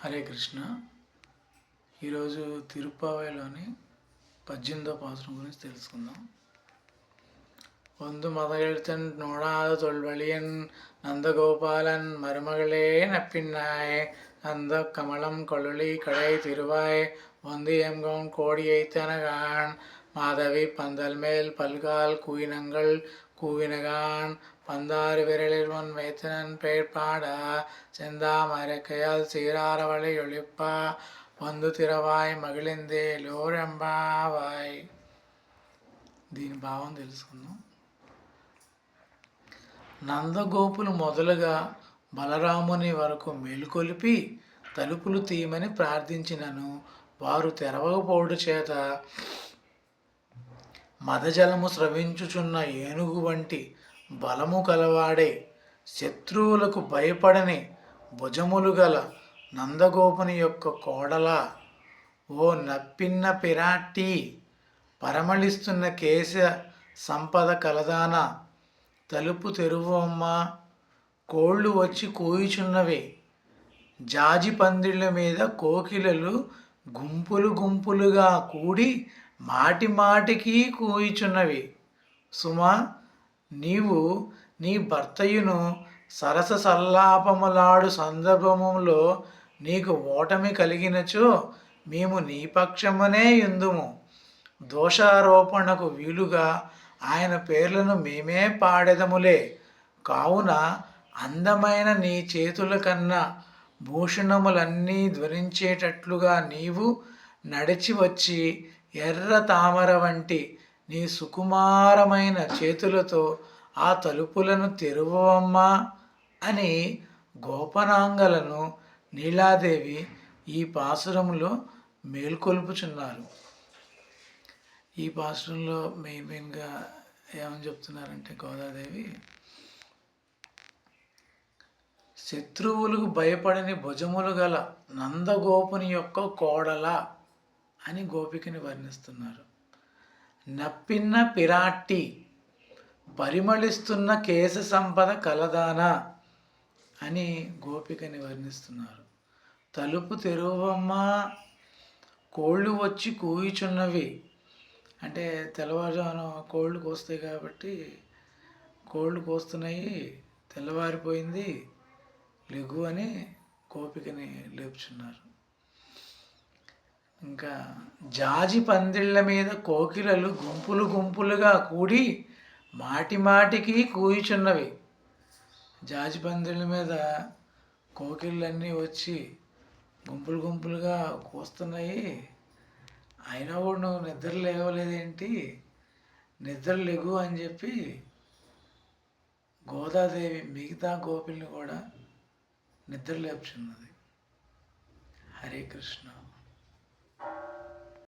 హరే కృష్ణ. ఈరోజు తిరుప్పావైలోని పద్దెనిమిదో పాత్రం గురించి తెలుసుకుందాం. వందు మదగెడితే నూడాదు తొల్వళియన్ నందగోపాలన్ మరుమగలే నప్పిన్నాయ్. అంద కమలం కొళ్ళి కడై తిరువాయ్. వంది ఎంగం కోడి అయితే మాధవి పందల్మేల్ పల్గాల్ కూయినంగల్ கூவினகான் பந்தாறு விரலில் ஒன் வைத்தனன் பெயர் பாட செந்தாமரைக்கையால் சீராரவளை ஒழிப்பா వందు తిరవాయ్ మగిలిందే లోరెంబావాయ్ దీని భావం తెలుసుకుందాం నందగోపులు మొదలుగా బలరాముని వరకు మేలుకొలిపి తలుపులు తీయమని ప్రార్థించినను వారు తెరవకపోవడు చేత మదజలము స్రవించుచున్న ఏనుగు వంటి బలము కలవాడే శత్రువులకు భయపడని భుజములు గల నందగోపుని యొక్క కోడల ఓ నప్పిన్న పిరాట్టి పరమళిస్తున్న కేశ సంపద కలదాన తలుపు తెరువమ్మ కోళ్ళు వచ్చి కూయుచున్నవి. జాజి పందిళ్ళ మీద కోకిలలు గుంపులు గుంపులుగా కూడి మాటి మాటికి కూయిచున్నవి. సుమా నీవు నీ భర్తయును సరస సల్లాపములాడు సందర్భములో నీకు ఓటమి కలిగినచో మేము నీ పక్షమునే ఎందుము దోషారోపణకు వీలుగా ఆయన పేర్లను మేమే పాడెదములే. కావున అందమైన నీ చేతుల కన్నా భూషణములన్నీ ధ్వనించేటట్లుగా నీవు నడిచి వచ్చి ఎర్ర తామర వంటి నీ సుకుమారమైన చేతులతో ఆ తలుపులను తెరువమ్మా అని గోపనాంగలను నీలాదేవి ఈ పాసురంలో మేల్కొల్పుచున్నారు. ఈ పాసురంలో మెయిన్ మెయిన్గా ఏమని చెప్తున్నారంటే గోదాదేవి శత్రువులకు భయపడని భుజములు గల నందగోపుని యొక్క కోడల అని గోపికని వర్ణిస్తున్నారు. నప్పిన్న పిరాట్టి పరిమళిస్తున్న కేశ సంపద కలదానా అని గోపికని వర్ణిస్తున్నారు. తలుపు తెరువమ్మా కోళ్ళు వచ్చి కూయిచున్నవి. అంటే తెల్లవారుజామున కోళ్ళు కోస్తాయి కాబట్టి కోళ్ళు కోస్తున్నాయి తెల్లవారిపోయింది లెగు అని గోపికని లేపుచున్నారు. ఇంకా జాజి పందిళ్ళ మీద కోకిలలు గుంపులు గుంపులుగా కూడి మాటి మాటికి కూయిచున్నవి. జాజి పందిళ్ళ మీద కోకిళ్ళన్నీ వచ్చి గుంపులు గుంపులుగా కూస్తున్నాయి. అయినా కూడా నువ్వు నిద్ర లేవలేదేంటి? నిద్ర లెగు అని చెప్పి గోదాదేవి మిగతా గోపిల్ని కూడా నిద్ర లేపుచున్నది. హరే కృష్ణ. you